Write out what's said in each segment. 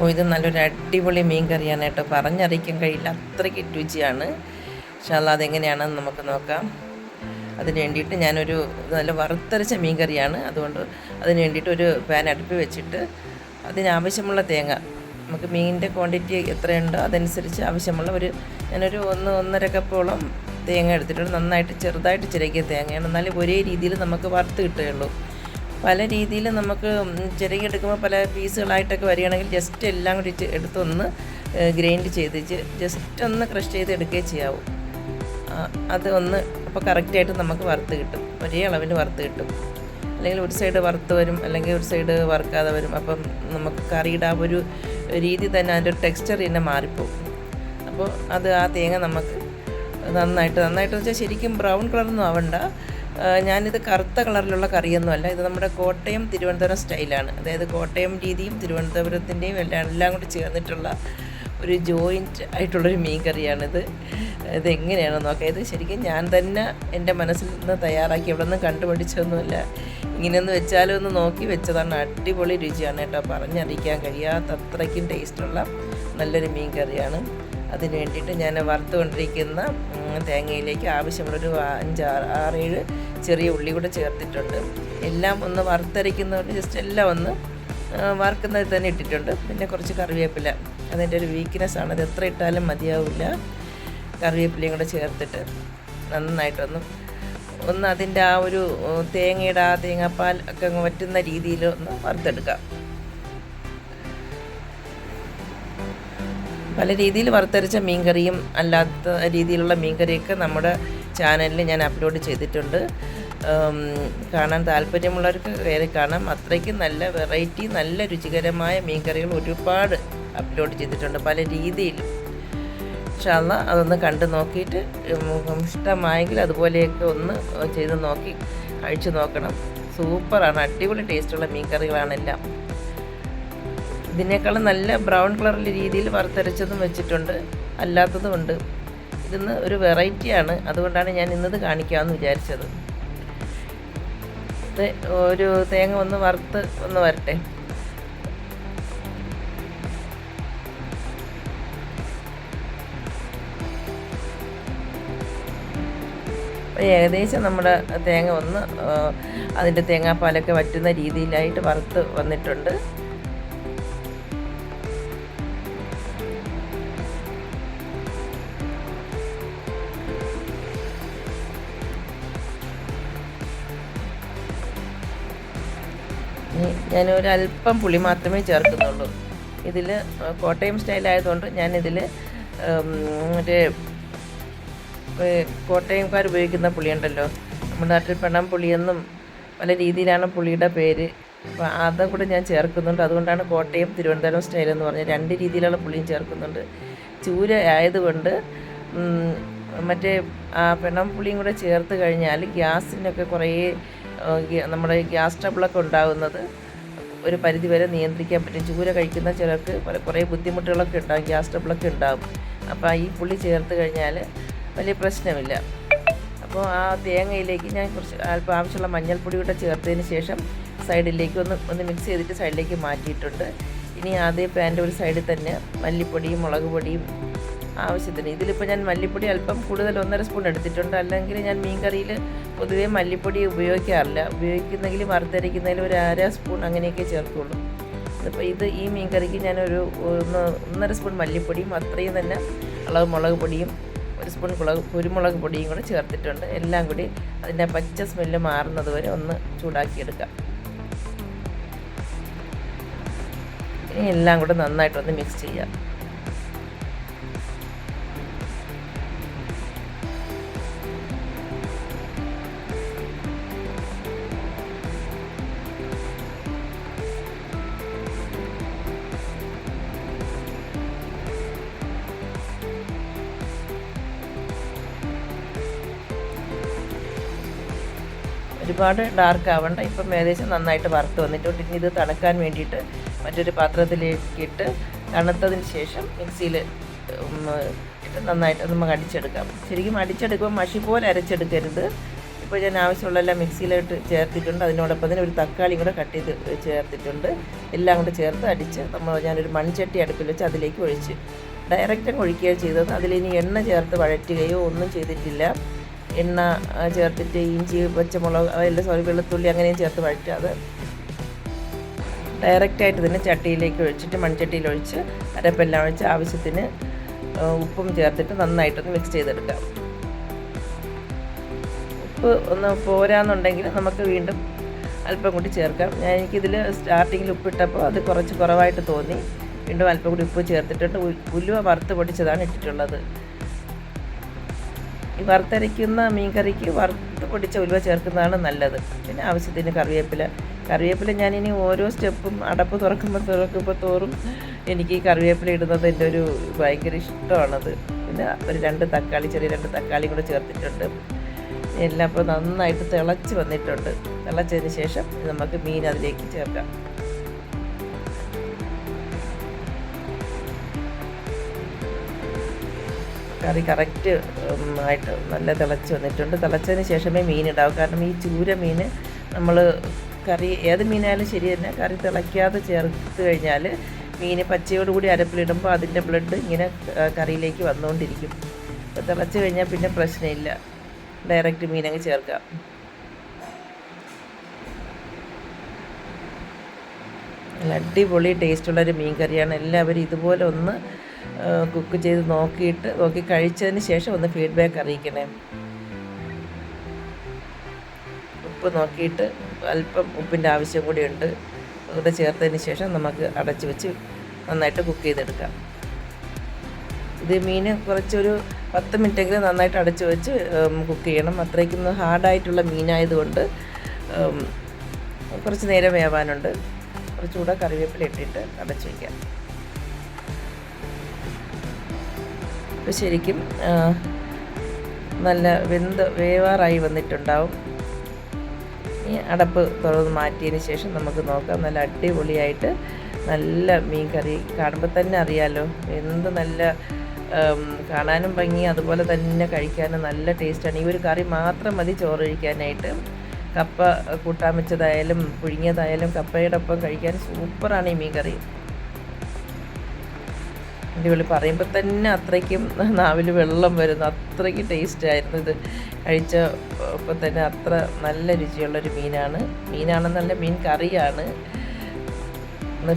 ഓ ഇത് നല്ലൊരു അടിപൊളി മീൻ കറിയാണ് കേട്ടോ. പറഞ്ഞറിയിക്കാൻ കഴിയില്ല. അത്രയ്ക്ക് രുചിയാണ്. പക്ഷെ അത് അതെങ്ങനെയാണെന്ന് നമുക്ക് നോക്കാം. അതിന് വേണ്ടിയിട്ട് ഞാനൊരു നല്ല വറുത്തരച്ച മീൻ കറിയാണ്. അതുകൊണ്ട് അതിന് വേണ്ടിയിട്ട് ഒരു പാൻ അടുപ്പ് വെച്ചിട്ട് അതിനാവശ്യമുള്ള തേങ്ങ. നമുക്ക് മീനിന്റെ ക്വാണ്ടിറ്റി എത്രയുണ്ടോ അതനുസരിച്ച് ആവശ്യമുള്ള ഒരു ഞാനൊരു ഒന്ന് ഒന്നര കപ്പോളം തേങ്ങ എടുത്തിട്ടുണ്ട്. നന്നായിട്ട് ചെറുതായിട്ട് ചിരകിയ തേങ്ങയാണ്. എന്നാലും ഒരേ രീതിയിൽ നമുക്ക് വറുത്ത് കിട്ടുകയുള്ളൂ. പല രീതിയിൽ നമുക്ക് ചെറിയ എടുക്കുമ്പോൾ പല പീസുകളായിട്ടൊക്കെ വരികയാണെങ്കിൽ ജസ്റ്റ് എല്ലാം കൂടി എടുത്തൊന്ന് ഗ്രൈൻഡ് ചെയ്ത് ജസ്റ്റ് ഒന്ന് ക്രഷ് ചെയ്ത് എടുക്കുകയും ചെയ്യാവും. അത് ഒന്ന് അപ്പോൾ കറക്റ്റായിട്ട് നമുക്ക് വറുത്ത് കിട്ടും. ഒരേ അളവിൽ വറുത്ത് കിട്ടും. അല്ലെങ്കിൽ ഒരു സൈഡ് വറുത്ത് വരും അല്ലെങ്കിൽ ഒരു സൈഡ് വറുക്കാതെ വരും. അപ്പം നമുക്ക് കറിയുടെ ആ ഒരു രീതി തന്നെ അതിന്റെ ഒരു ടെക്സ്ചർ തന്നെ മാറിപ്പോകും അപ്പോൾ അത് ആ തേങ്ങ നമുക്ക് നന്നായിട്ട് നന്നായിട്ട് വെച്ചാൽ ശരിക്കും ബ്രൗൺ കളറൊന്നും ആവണ്ട. ഞാനിത് കറുത്ത കളറിലുള്ള കറിയൊന്നും അല്ല ഇത് നമ്മുടെ കോട്ടയം തിരുവനന്തപുരം സ്റ്റൈലാണ്. അതായത് കോട്ടയം രീതിയും തിരുവനന്തപുരത്തിന്റെയും എല്ലാം എല്ലാം കൂടി ചേർന്നിട്ടുള്ള ഒരു ജോയിന്റ് ആയിട്ടുള്ളൊരു മീൻ കറിയാണിത്. ഇത് എങ്ങനെയാണെന്ന് നോക്കാം. ഇത് ശരിക്കും ഞാൻ തന്നെ എന്റെ മനസ്സിൽ നിന്ന് തയ്യാറാക്കി ഇവിടെ നിന്ന് കണ്ടുപിടിച്ചൊന്നുമില്ല ഇങ്ങനെയൊന്ന് വെച്ചാലും ഒന്ന് നോക്കി വെച്ചതാണ്. അടിപൊളി രുചിയാണ് കേട്ടോ. പറഞ്ഞറിയിക്കാൻ കഴിയാത്ത അത്രയ്ക്കും ടേസ്റ്റുള്ള നല്ലൊരു മീൻ കറിയാണ്. അതിന് വേണ്ടിയിട്ട് ഞാൻ വറുത്തുകൊണ്ടിരിക്കുന്ന തേങ്ങയിലേക്ക് ആവശ്യമുള്ളൊരു അഞ്ചാറ് ആറേഴ് ചെറിയ ഉള്ളി കൂടെ ചേർത്തിട്ടുണ്ട്. എല്ലാം ഒന്ന് വറുത്തരയ്ക്കുന്നതുകൊണ്ട് ജസ്റ്റ് എല്ലാം ഒന്ന് വറുക്കുന്നതിൽ തന്നെ ഇട്ടിട്ടുണ്ട്. പിന്നെ കുറച്ച് കറിവേപ്പില. അതിന്റെ ഒരു വീക്ക്നെസ് ആണ്. അത് എത്ര ഇട്ടാലും മതിയാവില്ല. കറിവേപ്പിലയും കൂടെ ചേർത്തിട്ട് നന്നായിട്ടൊന്നും ഒന്ന് അതിന്റെ ആ ഒരു തേങ്ങയുടെ ആ തേങ്ങാപ്പാൽ ഒക്കെ വറ്റുന്ന രീതിയിൽ ഒന്ന് വറുത്തെടുക്കാം. പല രീതിയിൽ വറുത്തരച്ച മീൻകറിയും അല്ലാത്ത രീതിയിലുള്ള മീൻകറിയൊക്കെ നമ്മുടെ ചാനലിൽ ഞാൻ അപ്ലോഡ് ചെയ്തിട്ടുണ്ട്. കാണാൻ താല്പര്യമുള്ളവർക്ക് കയറി കാണാം. അത്രയ്ക്ക് നല്ല വെറൈറ്റി നല്ല രുചികരമായ മീൻകറികൾ ഒരുപാട് അപ്ലോഡ് ചെയ്തിട്ടുണ്ട് പല രീതിയിലും ഇൻഷാല്ല അതൊന്ന് കണ്ടു നോക്കിയിട്ട് ഇഷ്ടമായെങ്കിൽ അതുപോലെയൊക്കെ ഒന്ന് ചെയ്ത് നോക്കി കഴിച്ചു നോക്കണം. സൂപ്പറാണ് അടിപൊളി ടേസ്റ്റുള്ള മീൻകറികളാണെല്ലാം ഇതിനേക്കാളും നല്ല ബ്രൗൺ കളറിൽ രീതിയിൽ വറുത്തരച്ചതും വെച്ചിട്ടുണ്ട്. അല്ലാത്തതും ഉണ്ട്. ഇതിന്ന് ഒരു വെറൈറ്റിയാണ് അതുകൊണ്ടാണ് ഞാൻ ഇന്നത് കാണിക്കാമെന്ന് വിചാരിച്ചത്. ഒരു തേങ്ങ ഒന്ന് വറുത്ത് ഒന്ന് വരട്ടെ. ഏകദേശം നമ്മുടെ തേങ്ങ ഒന്ന് അതിന്റെ തേങ്ങാപ്പാലൊക്കെ വറ്റുന്ന രീതിയിലായിട്ട് വറുത്ത് വന്നിട്ടുണ്ട്. ഇനി ഒരു അല്പം പുളി മാത്രമേ ചേർക്കുന്നുള്ളൂ. ഇതിൽ കോട്ടയം സ്റ്റൈലായതുകൊണ്ട് ഞാനിതിൽ മറ്റേ കോട്ടയംകാർ ഉപയോഗിക്കുന്ന പുളിയുണ്ടല്ലോ. നമ്മുടെ നാട്ടിൽ പെണ്ണം പുളിയെന്നും പല രീതിയിലാണ് പുളിയുടെ പേര്. അപ്പോൾ അതും കൂടെ ഞാൻ ചേർക്കുന്നുണ്ട്. അതുകൊണ്ടാണ് കോട്ടയം തിരുവനന്തപുരം സ്റ്റൈൽ എന്ന് പറഞ്ഞാൽ രണ്ട് രീതിയിലുള്ള പുളിയും ചേർക്കുന്നുണ്ട്. ചൂര ആയതുകൊണ്ട് മറ്റേ ആ പെണ്ണം പുളിയും കൂടെ ചേർത്ത് കഴിഞ്ഞാൽ ഗ്യാസിനൊക്കെ കുറേ നമ്മുടെ ഗ്യാസ് ട്രബിളൊക്കെ ഉണ്ടാകുന്നത് ഒരു പരിധിവരെ നിയന്ത്രിക്കാൻ പറ്റും. ചൂര കഴിക്കുന്ന ചിലർക്ക് കുറേ ബുദ്ധിമുട്ടുകളൊക്കെ ഉണ്ടാകും ഗ്യാസ് ട്രബിളൊക്കെ ഉണ്ടാകും അപ്പോൾ ഈ പുളി ചേർത്ത് കഴിഞ്ഞാൽ വലിയ പ്രശ്നമില്ല. അപ്പോൾ ആ തേങ്ങയിലേക്ക് ഞാൻ കുറച്ച് അല്പം ആവശ്യമുള്ള മഞ്ഞൾപ്പൊടി കൂടെ ചേർത്തതിന് ശേഷം സൈഡിലേക്ക് ഒന്ന് ഒന്ന് മിക്സ് ചെയ്തിട്ട് സൈഡിലേക്ക് മാറ്റിയിട്ടുണ്ട്. ഇനി ആദ്യം പാന്റെ ഒരു സൈഡിൽ തന്നെ മല്ലിപ്പൊടിയും മുളക് പൊടിയും ആവശ്യത്തിന്. ഇതിലിപ്പോൾ ഞാൻ മല്ലിപ്പൊടി അല്പം കൂടുതൽ ഒന്നര സ്പൂൺ എടുത്തിട്ടുണ്ട്. അല്ലെങ്കിൽ ഞാൻ മീൻകറിയിൽ പൊതുവേ മല്ലിപ്പൊടി ഉപയോഗിക്കാറില്ല. ഉപയോഗിക്കുന്നെങ്കിൽ വറുത്തരയ്ക്കുന്നതിൽ ഒരു അര സ്പൂൺ അങ്ങനെയൊക്കെ ചേർക്കുള്ളൂ അപ്പോൾ ഇത് ഈ മീൻകറിക്ക് ഞാനൊരു ഒന്ന് ഒന്നര സ്പൂൺ മല്ലിപ്പൊടിയും അത്രയും തന്നെ അളവ് മുളക് പൊടിയും ഒരു സ്പൂൺ കുളക് കുരുമുളക് പൊടിയും കൂടെ ചേർത്തിട്ടുണ്ട്. എല്ലാം കൂടി അതിന്റെ പച്ച സ്മെല്ല് മാറുന്നത് വരെ ഒന്ന് ചൂടാക്കിയെടുക്കാം. ഇനി എല്ലാം കൂടെ നന്നായിട്ടൊന്ന് മിക്സ് ചെയ്യാം. ഒരുപാട് ഡാർക്ക് ആവണ്ട ഇപ്പം ഏകദേശം നന്നായിട്ട് വറുത്ത് വന്നിട്ടുണ്ട്. ഇനി ഇത് തണുക്കാൻ വേണ്ടിയിട്ട് മറ്റൊരു പാത്രത്തിലേക്ക് ഇട്ട് തണുത്തതിന് ശേഷം മിക്സിയിൽ ഇട്ട് നന്നായിട്ട് നമുക്ക് അടിച്ചെടുക്കാം. ശരിക്കും അടിച്ചെടുക്കുമ്പോൾ മഷി പോലെ അരച്ചെടുക്കരുത്. ഇപ്പോൾ ഞാൻ ആവശ്യമുള്ളതെല്ലാം മിക്സിയിലോട്ട് ചേർത്തിട്ടുണ്ട്. അതിനോടൊപ്പം തന്നെ ഒരു തക്കാളി കൂടെ കട്ട് ചെയ്ത് ചേർത്തിട്ടുണ്ട്. എല്ലാം കൂടെ ചേർത്ത് അടിച്ച് നമ്മൾ ഞാനൊരു മൺചട്ടി അടുപ്പിൽ വെച്ച് അതിലേക്ക് ഒഴിച്ച്. ഡയറക്റ്റ് ഒഴിക്കുകയാണ് ചെയ്തത്. അതിലിനി എണ്ണ ചേർത്ത് വഴറ്റുകയോ ഒന്നും ചെയ്തിട്ടില്ല. എണ്ണ ചേർത്തിട്ട് ഇഞ്ചി പച്ചമുളക് അതെല്ലാം സോറി വെളുത്തുള്ളി അങ്ങനെയും ചേർത്ത് വഴറ്റുക. അത് ഡയറക്റ്റായിട്ട് തന്നെ ചട്ടിയിലേക്ക് ഒഴിച്ചിട്ട് മൺചട്ടിയിൽ ഒഴിച്ച് അരപ്പെല്ലാം ഒഴിച്ച് ആവശ്യത്തിന് ഉപ്പും ചേർത്തിട്ട് നന്നായിട്ടൊന്ന് മിക്സ് ചെയ്തെടുക്കാം ഉപ്പ് ഒന്ന് പോരാന്നുണ്ടെങ്കിൽ നമുക്ക് വീണ്ടും അല്പം കൂടി ചേർക്കാം. ഞാൻ എനിക്കിതിൽ സ്റ്റാർട്ടിങ്ങിൽ ഉപ്പിട്ടപ്പോൾ അത് കുറച്ച് കുറവായിട്ട് തോന്നി. വീണ്ടും അല്പം കൂടി ഉപ്പ് ചേർത്തിട്ടുണ്ട്. ഉലുവ വറുത്ത് പൊടിച്ചതാണ് ഇട്ടിട്ടുള്ളത്. വറുത്തരയ്ക്കുന്ന മീൻകറിക്ക് വറുത്ത് പൊടിച്ച ഉലുവ ചേർക്കുന്നതാണ് നല്ലത്. പിന്നെ ആവശ്യത്തിന് കറിവേപ്പില. കറിവേപ്പില ഞാനിനി ഓരോ സ്റ്റെപ്പും അടപ്പ് തുറക്കുമ്പോൾ തുറക്കുമ്പോൾ തോറും എനിക്ക് കറിവേപ്പില ഇടുന്നത് എന്റെ ഒരു ഭയങ്കര ഇഷ്ടമാണത്. പിന്നെ ഒരു രണ്ട് തക്കാളി ചെറിയ രണ്ട് തക്കാളി കൂടെ ചേർത്തിട്ടുണ്ട്. എല്ലാം ഇപ്പോൾ നന്നായിട്ട് തിളച്ച് വന്നിട്ടുണ്ട്. തിളച്ചതിന് ശേഷം നമുക്ക് മീൻ അതിലേക്ക് ചേർക്കാം. കറി കറക്റ്റ് ആയിട്ട് നല്ല തിളച്ച് വന്നിട്ടുണ്ട്. തിളച്ചതിന് ശേഷമേ മീൻ ഇടാവൂ. കാരണം ഈ ചൂര മീൻ നമ്മൾ കറി ഏത് മീനായാലും ശരി തന്നെ കറി തിളയ്ക്കാതെ ചേർത്ത് കഴിഞ്ഞാൽ മീൻ പച്ചയോടുകൂടി അരപ്പിലിടുമ്പോൾ അതിന്റെ ബ്ലഡ് ഇങ്ങനെ കറിയിലേക്ക് വന്നുകൊണ്ടിരിക്കും. അപ്പോൾ തിളച്ച് കഴിഞ്ഞാൽ പിന്നെ പ്രശ്നമില്ല. ഡയറക്റ്റ് മീനങ്ങ് ചേർക്കാം. നല്ല അടിപൊളി ടേസ്റ്റുള്ളൊരു മീൻ കറിയാണ് എല്ലാവരും ഇതുപോലെ ഒന്ന് കുക്ക് ചെയ്ത് നോക്കിയിട്ട് നോക്കി കഴിച്ചതിന് ശേഷം ഒന്ന് ഫീഡ്ബാക്ക് അറിയിക്കണേ. ഉപ്പ് നോക്കിയിട്ട് അല്പം ഉപ്പിന്റെ ആവശ്യം കൂടിയുണ്ട് കൂടെ ചേർത്തതിന് ശേഷം നമുക്ക് അടച്ചു വെച്ച് നന്നായിട്ട് കുക്ക് ചെയ്തെടുക്കാം. ഇത് മീൻ കുറച്ചൊരു പത്ത് മിനിറ്റെങ്കിലും നന്നായിട്ട് അടച്ചു വെച്ച് കുക്ക് ചെയ്യണം. അത്രയ്ക്കും ഹാർഡായിട്ടുള്ള മീനായതുകൊണ്ട് കുറച്ച് നേരം വേവാനുണ്ട്. കുറച്ചുകൂടെ കറിവേപ്പില ഇട്ടിട്ട് അടച്ചു വയ്ക്കാം അപ്പോൾ ശരിക്കും നല്ല വെന്ത് വേവാറായി വന്നിട്ടുണ്ടാവും. ഈ അടപ്പ് തുറന്ന് മാറ്റിയതിന് ശേഷം നമുക്ക് നോക്കാം. നല്ല അടിപൊളിയായിട്ട് നല്ല മീൻ കറി കാണുമ്പോൾ തന്നെ അറിയാലോ. എന്ത് നല്ല കാണാനും ഭംഗി അതുപോലെ തന്നെ കഴിക്കാനും നല്ല ടേസ്റ്റാണ്. ഈ ഒരു കറി മാത്രം മതി ചോറ് കഴിക്കാനായിട്ട്. കപ്പ കൂട്ടാൻ വെച്ചതായാലും പുഴുങ്ങിയതായാലും കപ്പയുടെ ഒപ്പം കഴിക്കാൻ സൂപ്പറാണ് ഈ മീൻ കറി. അടിപൊളി. പറയുമ്പോൾ തന്നെ അത്രയ്ക്കും നാവിൽ വെള്ളം വരുന്നു. അത്രയ്ക്ക് ടേസ്റ്റ് ആയിരുന്നു ഇത്. കഴിച്ച അപ്പോൾ തന്നെ അത്ര നല്ല രുചിയുള്ളൊരു മീനാണ്. മീനാണെന്നല്ല മീൻ കറിയാണ്.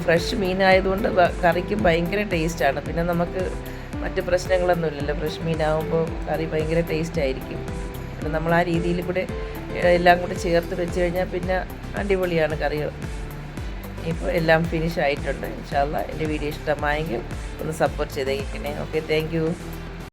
ഫ്രഷ് മീനായതുകൊണ്ട് കറിക്ക് ഭയങ്കര ടേസ്റ്റാണ് പിന്നെ നമുക്ക് മറ്റ് പ്രശ്നങ്ങളൊന്നുമില്ലല്ലോ ഫ്രഷ് മീനാകുമ്പോൾ കറി ഭയങ്കര ടേസ്റ്റ് ആയിരിക്കും. പിന്നെ നമ്മൾ ആ രീതിയിൽ കൂടെ എല്ലാം കൂടി ചേർത്ത് വെച്ച് കഴിഞ്ഞാൽ പിന്നെ അടിപൊളിയാണ് കറികൾ. ഇപ്പോൾ എല്ലാം ഫിനിഷ് ആയിട്ടുണ്ട്. ഇൻഷാല്ല എന്റെ വീഡിയോ ഇഷ്ടമായെങ്കിൽ ഒന്ന് സപ്പോർട്ട് ചെയ്തേക്കണേ. Okay thank